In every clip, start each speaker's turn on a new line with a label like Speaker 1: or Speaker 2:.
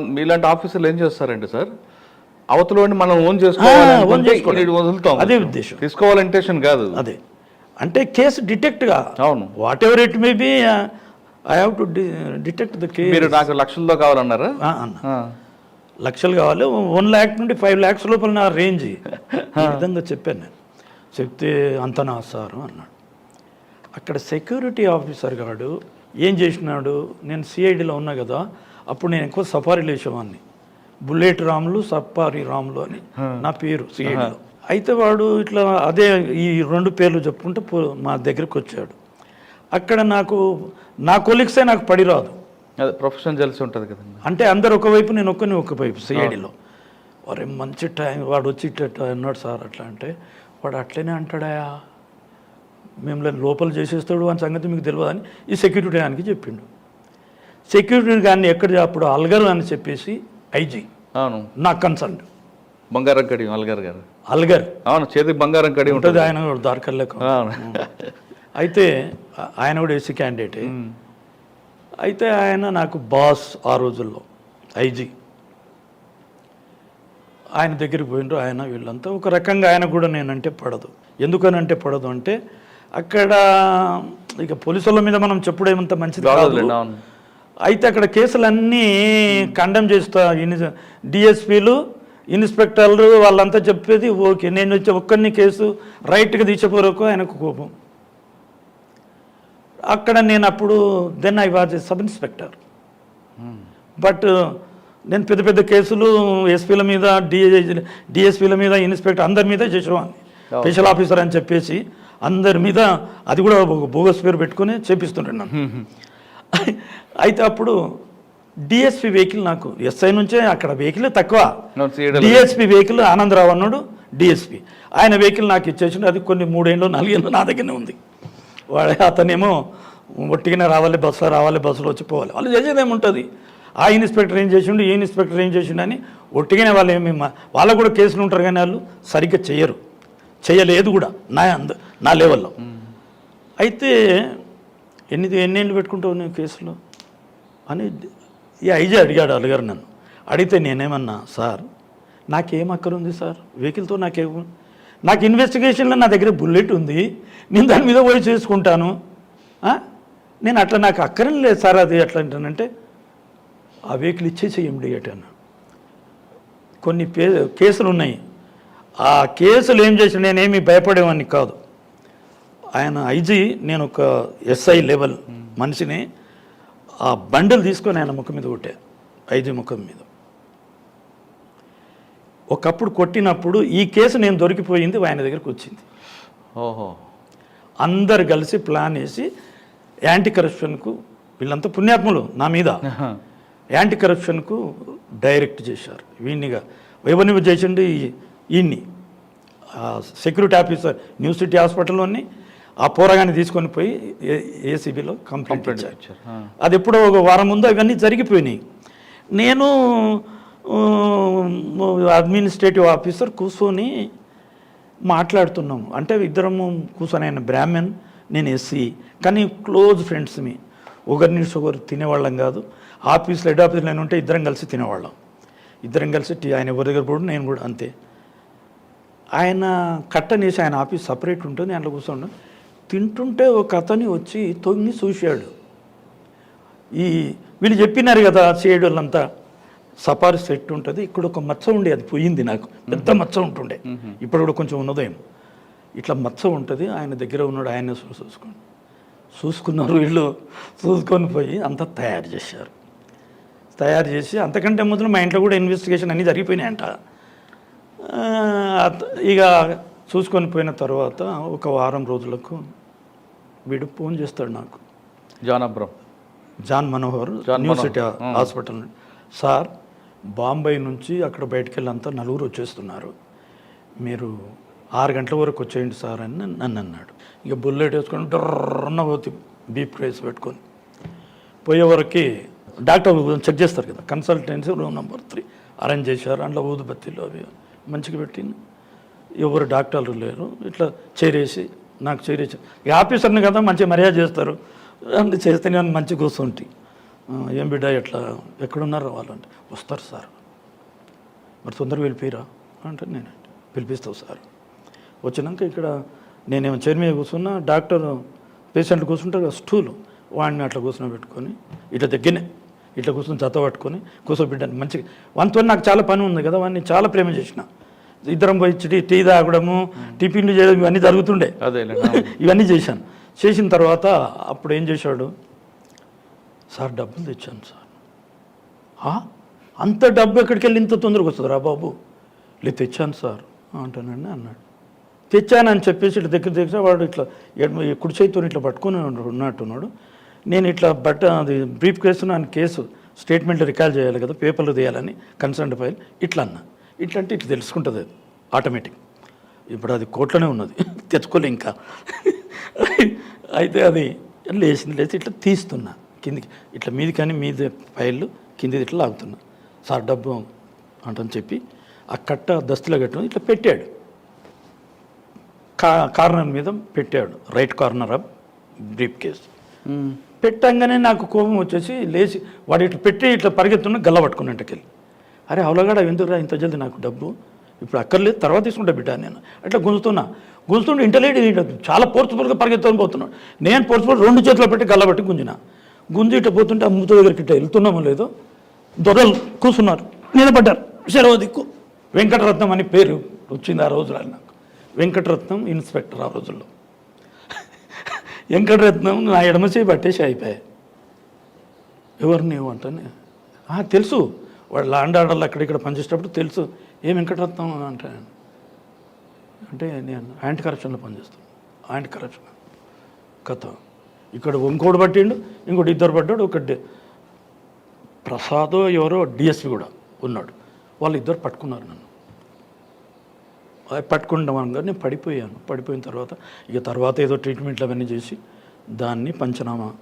Speaker 1: మీలాంటి ఆఫీసర్లు ఏం చేస్తారంటే సార్? అవతల వాడిని మనం ఓన్ చేసుకోవాలి. వదులుతాం.
Speaker 2: అదే ఉద్దేశం.
Speaker 1: తీసుకోవాలి ఇంటెన్షన్ కాదు.
Speaker 2: అదే. అంటే కేసు డిటెక్ట్గా
Speaker 1: అవును.
Speaker 2: Whatever it may be I have to detect the case
Speaker 1: మీరు నాకు లక్షల్లో కావాలన్నారా?
Speaker 2: అన్న. లక్షలు కావాలి వన్ ల్యాక్ నుండి ఫైవ్ ల్యాక్స్ లోపల నా రేంజ్ ఈ విధంగా చెప్పాను నేను. చెప్తే అంత నా సారు అన్నాడు. అక్కడ సెక్యూరిటీ ఆఫీసర్ గాడు ఏం చేసినాడు? నేను సిఐడిలో ఉన్నా కదా అప్పుడు నేను ఎక్కువ సఫారీలు వేసేవాడిని. బుల్లెట్ రాములు సఫారీ రాములు అని. నా పేరు సిఐడిలో అయితే వాడు ఇట్లా అదే ఈ రెండు పేర్లు చెప్పుకుంటే మా దగ్గరికి వచ్చాడు. అక్కడ నాకు నా కొలిక్సే నాకు పడి రాదు
Speaker 1: అదే ప్రొఫెషన్ తెలిసి ఉంటుంది కదండి.
Speaker 2: అంటే అందరు ఒకవైపు నేను ఒక్కని ఒకవైపు సిఐడిలో వారే మంచి టైం వాడు వచ్చి అన్నాడు సార్ అట్లా అంటే వాడు అట్లనే అంటాడాయా మిమ్మల్ని లోపల చేసేస్తాడు అని సంగతి మీకు తెలియదు అని ఈ సెక్యూరిటీ ఆయనకి చెప్పిండు. సెక్యూరిటీ కానీ ఎక్కడ అప్పుడు అల్గరు అని చెప్పేసి ఐజీ.
Speaker 1: అవును.
Speaker 2: నా కన్సర్న్
Speaker 1: బంగారం కడి అల్గారు గారు.
Speaker 2: అల్గర్.
Speaker 1: అవును చేతికి బంగారం కడి ఉంటుంది
Speaker 2: ఆయన కూడా దారికల్లేక.
Speaker 1: అవును.
Speaker 2: అయితే ఆయన కూడా ఎస్సీ క్యాండిడేటే అయితే ఆయన నాకు బాస్ ఆ రోజుల్లో ఐజీ. ఆయన దగ్గరికి పోయినరు ఆయన వీళ్ళంతా. ఒక రకంగా ఆయన కూడా నేనంటే పడదు. ఎందుకనంటే పడదు అంటే అక్కడ ఇక పోలీసుల మీద మనం చెప్పుడేమంత మంచిది కాదు. అయితే అక్కడ కేసులన్నీ కండెమ్ చేస్తా. డిఎస్పీలు ఇన్స్పెక్టర్లు వాళ్ళంతా చెప్పేది ఓకే. నేను వచ్చి ఒక్కరిని కేసు రైట్గా తీసేపోరకు ఆయనకు కోపం. అక్కడ నేను అప్పుడు then I was sub inspector but నేను పెద్ద పెద్ద కేసులు ఎస్పీల మీద డిఏ డిఎస్పీల మీద ఇన్స్పెక్టర్ అందరి మీద చేసేవాడిని. స్పెషల్ ఆఫీసర్ అని చెప్పేసి అందరి మీద అది కూడా బోగస్ పేరు పెట్టుకొని చేపిస్తుంటాను అయితే అప్పుడు డిఎస్పీ వెహికల్ నాకు ఎస్ఐ నుంచే అక్కడ వెహికల్ తక్కువ. డిఎస్పీ వెహికల్ ఆనందరావు అన్నాడు డిఎస్పీ ఆయన వెహికల్ నాకు ఇచ్చేసిండు అది కొన్ని మూడేళ్ళు నాలుగేళ్ళు నా దగ్గరనే ఉంది. వాడు అతనేమో ఒట్టిగానే రావాలి బస్సులో రావాలి బస్సులో వచ్చి పోవాలి. వాళ్ళు చేసేది ఏముంటుంది? ఆ ఇన్స్పెక్టర్ ఏం చేసిండు ఈ ఇన్స్పెక్టర్ ఏం చేసిండు అని ఒట్టిగానే వాళ్ళు ఏమి వాళ్ళకు కూడా కేసులు ఉంటారు కానీ వాళ్ళు సరిగ్గా చేయరు. చేయలేదు కూడా నా అంద నా లెవెల్లో అయితే ఎన్ని ఎన్నేళ్ళు పెట్టుకుంటావు నువ్వు కేసులో? అని ఈ ఐజీ అడిగాడు అడిగారు నన్ను. అడిగితే నేనేమన్నా సార్ నాకేం అక్కర ఉంది సార్? వెహికల్తో నాకేం నాకు ఇన్వెస్టిగేషన్లో నా దగ్గర బుల్లెట్ ఉంది. నేను దాని మీద పోయి చేసుకుంటాను. నేను అట్లా నాకు అక్కరం లేదు సార్ అది ఎట్లా అంటానంటే ఆ వెహికల్ ఇచ్చేసి ఇమ్మీడియట్ అన్న కొన్ని పే కేసులు ఉన్నాయి ఆ కేసులు ఏం చేసిన నేనేమి భయపడేవాడిని కాదు. ఆయన ఐజీ నేను ఒక ఎస్ఐ లెవెల్ మనిషిని ఆ బండిల్ తీసుకొని ఆయన ముఖం మీద కొట్టా ఐజీ ముఖం మీద. ఒకప్పుడు కొట్టినప్పుడు ఈ కేసు నేను దొరికిపోయింది ఆయన దగ్గరికి వచ్చింది.
Speaker 1: ఓహో.
Speaker 2: అందరు కలిసి ప్లాన్ వేసి యాంటీ కరప్షన్కు వీళ్ళంతా పుణ్యాత్ములు నా మీద. యాంటీ కరప్షన్కు డైరెక్ట్ చేశారు. వీణ్ణిగా ఎవరిని చేసిండు ఈ- ఈయన్ని సెక్యూరిటీ ఆఫీసర్ న్యూ సిటీ హాస్పిటల్లోని ఆ పోరగాన్ని తీసుకొని పోయి ఏసీబీలో కంప్లైంట్ ఇచ్చారు. అది ఎప్పుడో ఒక వారం ముందు అవన్నీ జరిగిపోయినాయి. నేను అడ్మినిస్ట్రేటివ్ ఆఫీసర్ కూర్చొని మాట్లాడుతున్నాము అంటే ఇద్దరము కూర్చొని ఆయన బ్రాహ్మణ్ నేను ఎస్సీ. కానీ క్లోజ్ ఫ్రెండ్స్ మీ. ఒకరి నుంచి ఒకరు తినేవాళ్ళం కాదు. ఆఫీస్లో హెడ్ ఆఫీస్లో నేను ఉంటే ఇద్దరం కలిసి తినేవాళ్ళం. ఇద్దరం కలిసి టీ ఆయన ఎవరి దగ్గర పోవడం నేను కూడా అంతే. ఆయన కట్టనేసి ఆయన ఆఫీస్ సపరేట్ ఉంటుంది అందులో కూర్చోండు తింటుంటే ఒక అతని వచ్చి తొంగి చూశాడు. ఈ వీళ్ళు చెప్పినారు కదా చేయడు వాళ్ళంతా సఫారీ సెట్ ఉంటుంది ఇక్కడ ఒక మచ్చ ఉండే అది పోయింది నాకు పెద్ద మచ్చ ఉంటుండే. ఇప్పుడు కూడా కొంచెం ఉన్నదేమో. ఇట్లా మచ్చ ఉంటుంది ఆయన దగ్గర ఉన్నాడు ఆయన చూసుకోండి చూసుకున్నారు వీళ్ళు చూసుకొని పోయి అంతా తయారు చేశారు. తయారు చేసి అంతకంటే ముందు మా ఇంట్లో కూడా ఇన్వెస్టిగేషన్ అన్నీ జరిగిపోయినాయంట. ఇక చూసుకొని పోయిన తర్వాత ఒక వారం రోజులకు వీడు ఫోన్ చేస్తాడు నాకు.
Speaker 1: John Abram
Speaker 2: John Manohar
Speaker 1: John
Speaker 2: new
Speaker 1: Manohar.
Speaker 2: City hospital sir Bombay నుంచి అక్కడ బయటికి వెళ్ళంతా నలుగురు వచ్చేస్తున్నారు. మీరు ఆరు గంటల వరకు వచ్చేయండి సార్ అని నన్ను- నన్ను అన్నాడు. ఇక బుల్లెట్ వేసుకొని డర్రన్న పోతే బీప్ రైస్ పెట్టుకొని పోయే వరకు డాక్టర్ చెక్ చేస్తారు కదా consultancy room number three. Arrange చేశారు అందులో ఊదుబత్తీలు అవి మంచిగా పెట్టింది. ఎవరు డాక్టర్లు లేరు ఇట్లా చేరేసి నాకు చేరేసి ఈ ఆఫీసర్ని కదా మంచి మర్యాద చేస్తారు. అన్ని చేస్తే నేను మంచి కూర్చుంటి. ఏం బిడ్డ ఎట్లా ఎక్కడున్నారు వాళ్ళంటే వస్తారు సార్. మరి తొందరగా వెళ్ళిపోయిరా? అంటే నేను పిలిపిస్తావు సార్. వచ్చినాక ఇక్కడ నేనేమో చైర్ మీద కూర్చున్నా డాక్టర్ పేషెంట్లు కూర్చుంటారు కదా స్టూలు వాడిని అట్లా కూర్చొని పెట్టుకొని ఇట్లా దగ్గరనే ఇట్లా కూర్చొని జత పట్టుకొని కూర్చోబెట్టాను. మంచిగా వానితో నాకు చాలా పని ఉంది కదా వాడిని చాలా ప్రేమ చేసిన. ఇద్దరం పోయి టీ టీ తాగడము టిఫిన్లు చేయడం ఇవన్నీ జరుగుతుండే. ఇవన్నీ చేశాను. చేసిన తర్వాత అప్పుడు ఏం చేశాడు? సార్ డబ్బులు తెచ్చాను సార్. "ఆ? అంత డబ్బు ఎక్కడికి వెళ్ళి ఇంత తొందరగా వస్తుందిరా బాబు? లేదు తెచ్చాను సార్. అంటానండి అన్నాడు. తెచ్చానని చెప్పేసి ఇట్లా దగ్గర దగ్గర వాడు ఇట్లా కుడి చేతితో ఇట్లా పట్టుకుని ఉన్నాడు- ఉన్నట్టున్నాడు. నేను ఇట్లా బట్ట అది బ్రీఫ్ కేసు ఆయన కేసు స్టేట్మెంట్ రికాల్ చేయాలి కదా పేపర్లు తీయాలని కన్సర్న్ ఫైల్ ఇట్లా అన్న. ఇట్లా అంటే ఇట్లా తెలుసుకుంటుంది అది ఆటోమేటిక్ ఇప్పుడు అది కోట్లోనే ఉన్నది తెచ్చుకోలే ఇంకా. అయితే అది లేచింది లేచి ఇట్లా తీస్తున్నా కిందికి. ఇట్లా మీది కానీ మీది ఫైళ్ళు కిందిది ఇట్లా లాగుతున్నా. సార్ డబ్బు అంటని చెప్పి ఆ కట్ట దస్తులో కట్టుకుని ఇట్లా పెట్టాడు. కా కార్నర్ మీద పెట్టాడు right corner of briefcase. పెట్టంగానే నాకు కోపం వచ్చేసి లేచి వాడు ఇట్లా పెట్టి ఇట్లా పరిగెత్తున్న గల్ల పట్టుకున్నట్టుకెళ్ళి. అరే అవలగాడ ఎందుకురా ఇంత జల్ది నాకు డబ్బు? ఇప్పుడు అక్కర్లేదు తర్వాత తీసుకుంటా బిడ్డ నేను. అట్లా గుంజుతున్నా. గుంజుతుంటే ఇంటలేడు చాలా ఫోర్స్ఫుల్గా పరిగెత్తుకొని పోతున్నాడు. నేను ఫోర్స్ఫుల్ రెండు చేతులు పెట్టి గల్లబట్టి గుంజిన. గుంజి ఇట్లా పోతుంటే ఆ మూత దగ్గరికి ఇట్లా వెళ్తున్నామో లేదో దొరలు కూర్చున్నారు. నిలబడ్డారు. సెలవు దిక్కు. వెంకటరత్నం అని పేరు వచ్చింది ఆ రోజులు నాకు. వెంకటరత్నం ఇన్స్పెక్టర్ ఆ రోజుల్లో. వెంకటరత్నం నా ఎడమ చేయి పట్టేసి అయిపోయాయి. ఎవరు నీవు అంటే తెలుసు. వాడు లాండ్ ఆర్డర్లు అక్కడిక్కడ పనిచేసేటప్పుడు తెలుసు ఏ వెంకటరత్నం అంటే అంటే నేను యాంటీ కరప్షన్లో పనిచేస్తాను. Anti corruption. కథ. ఇక్కడ ఇంకోటి పట్టిండు ఇంకోటి ఇద్దరు పడ్డాడు ఒకటి ప్రసాదో ఎవరో డిఎస్పి కూడా ఉన్నాడు. వాళ్ళు ఇద్దరు పట్టుకున్నారు నన్ను. పట్టుకుంటాం అనగా నేను పడిపోయాను. పడిపోయిన తర్వాత ఇక తర్వాత ఏదో ట్రీట్మెంట్లు అవన్నీ చేసి దాన్ని పంచనామా.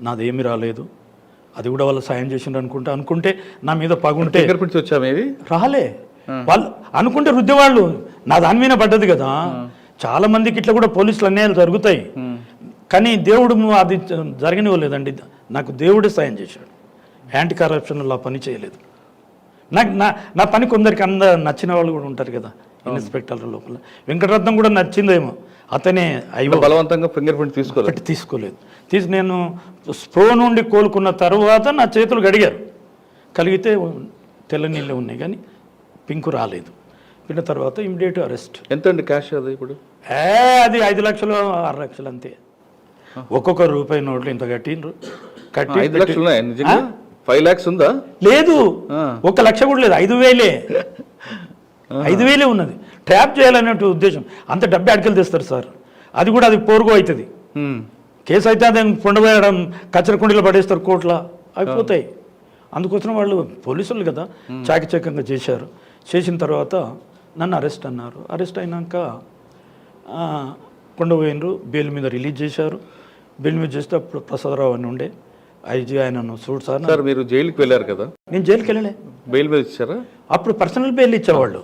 Speaker 2: నాదేమీ రాలేదు. అది కూడా వాళ్ళు సాయం చేసిండ్రు అనుకుంటే. అనుకుంటే నా మీద పగుంటే
Speaker 1: ఫింగర్ ప్రింట్స్ వచ్చామేవి
Speaker 2: రాలే. వాళ్ళు అనుకుంటే రుద్దేవాళ్ళు. నా దాని మీద పడ్డది కదా. చాలా మందికి ఇట్లా కూడా పోలీసులు అన్యాయాలు జరుగుతాయి. కానీ దేవుడు అది జరగనివ్వలేదండి. నాకు దేవుడే సాయం చేశాడు. యాంటీ కరప్షన్లో ఆ పని చేయలేదు. నాకు నా నా పని కొందరికి అంద నచ్చిన వాళ్ళు కూడా ఉంటారు కదా. ఇన్స్పెక్టర్ లోపల. వెంకటరత్నం కూడా నచ్చిందేమో. అతనే అయ్యో
Speaker 1: బలవంతంగా ఫింగర్ ప్రింట్ తీసుకోలేదు.
Speaker 2: తీసుకోలేదు. తీసి నేను స్ప్రో నుండి కోలుకున్న తర్వాత నా చేతులు గడిగారు కలిగితే తెల్ల నీళ్ళే ఉన్నాయి కానీ పింకు రాలేదు. పిన్న తర్వాత ఇమ్మీడియట్ అరెస్ట్.
Speaker 1: ఎంత అండి క్యాష్ అది ఇప్పుడు?
Speaker 2: ఏ అది ఐదు లక్షలు ఆరు లక్షలు అంతే. ఒక్కొక్క రూపాయి నోట్లు ఇంత కట్టిండ్రు. కట్టి
Speaker 1: ఐదు లక్షలు ఉన్నాయా? నిజంగా? ఫైవ్ ల్యాక్స్ ఉందా?
Speaker 2: లేదు. ఒక లక్ష కూడా లేదు. ఐదు వేలే. ఐదు వేలే ఉన్నది. ట్రాప్ చేయాలన్నట్టు ఉద్దేశం. అంత డబ్బు అడకలు తెస్తారు సార్. అది కూడా అది పోరుగో అవుతుంది. కేసు అయితే అదే కొండపోయడం కచ్చరకుండీలో పడేస్తారు కోట్ల. అయిపోతాయి అందుకోసం వాళ్ళు పోలీసులు కదా చాకచక్యంగా చేశారు. చేసిన తర్వాత నన్ను అరెస్ట్ అన్నారు. అరెస్ట్ అయినాక కొండపోయినరు బెయిల్ మీద రిలీజ్ చేశారు. బెయిల్ మీద చేస్తే అప్పుడు ప్రసాదరావు అని ఉండే. ఐజీ ఆయనను చూడు సార్
Speaker 1: సార్ మీరు జైలుకి వెళ్ళారు కదా?
Speaker 2: నేను జైలుకి వెళ్ళలే.
Speaker 1: బెయిల్ మీద ఇచ్చారా?
Speaker 2: అప్పుడు పర్సనల్ బెయిల్ ఇచ్చేవాళ్ళు.